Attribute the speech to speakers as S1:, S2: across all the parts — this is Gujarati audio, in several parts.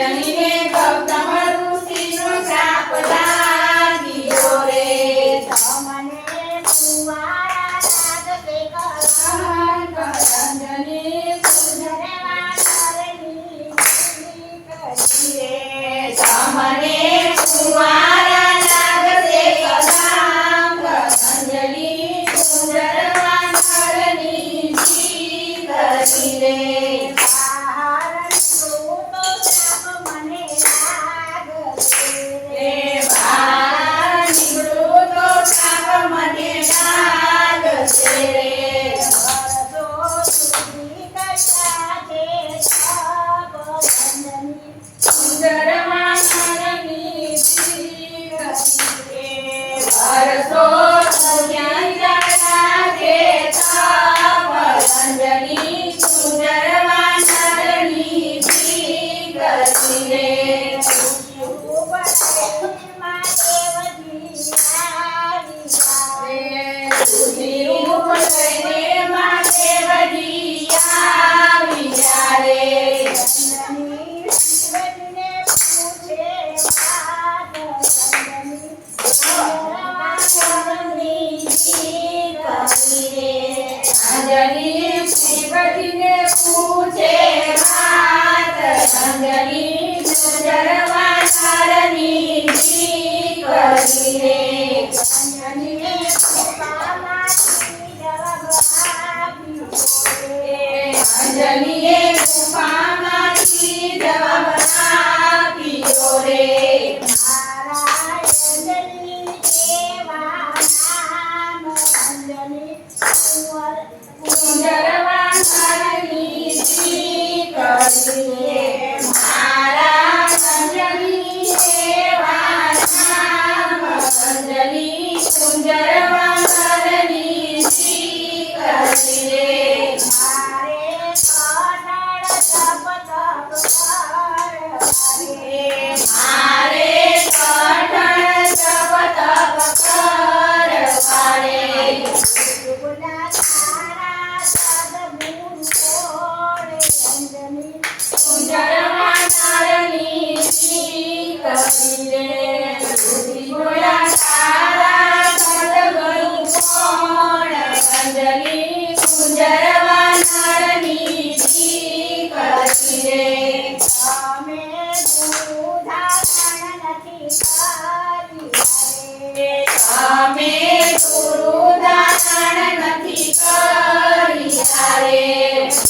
S1: Yeah, yeah, yeah. કૃપામાંથી જવાબરાપીઓ રે
S2: નારાયણની દેવા નામ અંજની
S1: કુંજરવા હરની જી કરીએ અમે ગુરુ દાન નથી કરી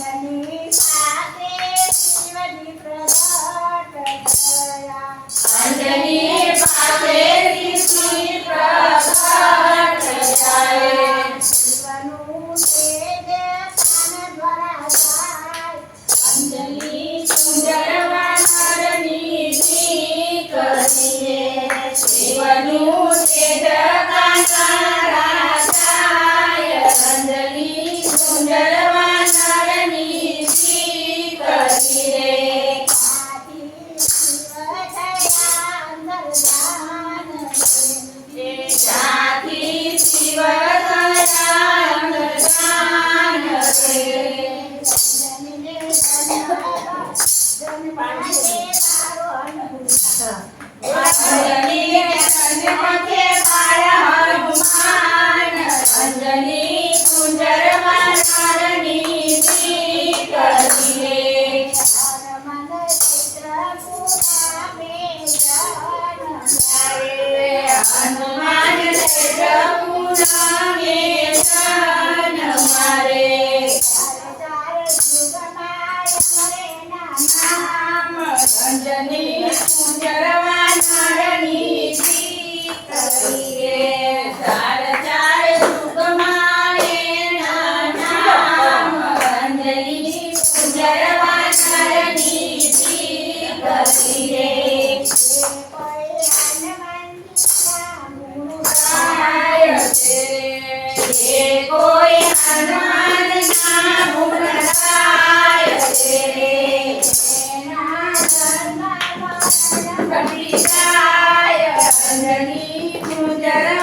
S1: સામે તાન મારે. Thank you.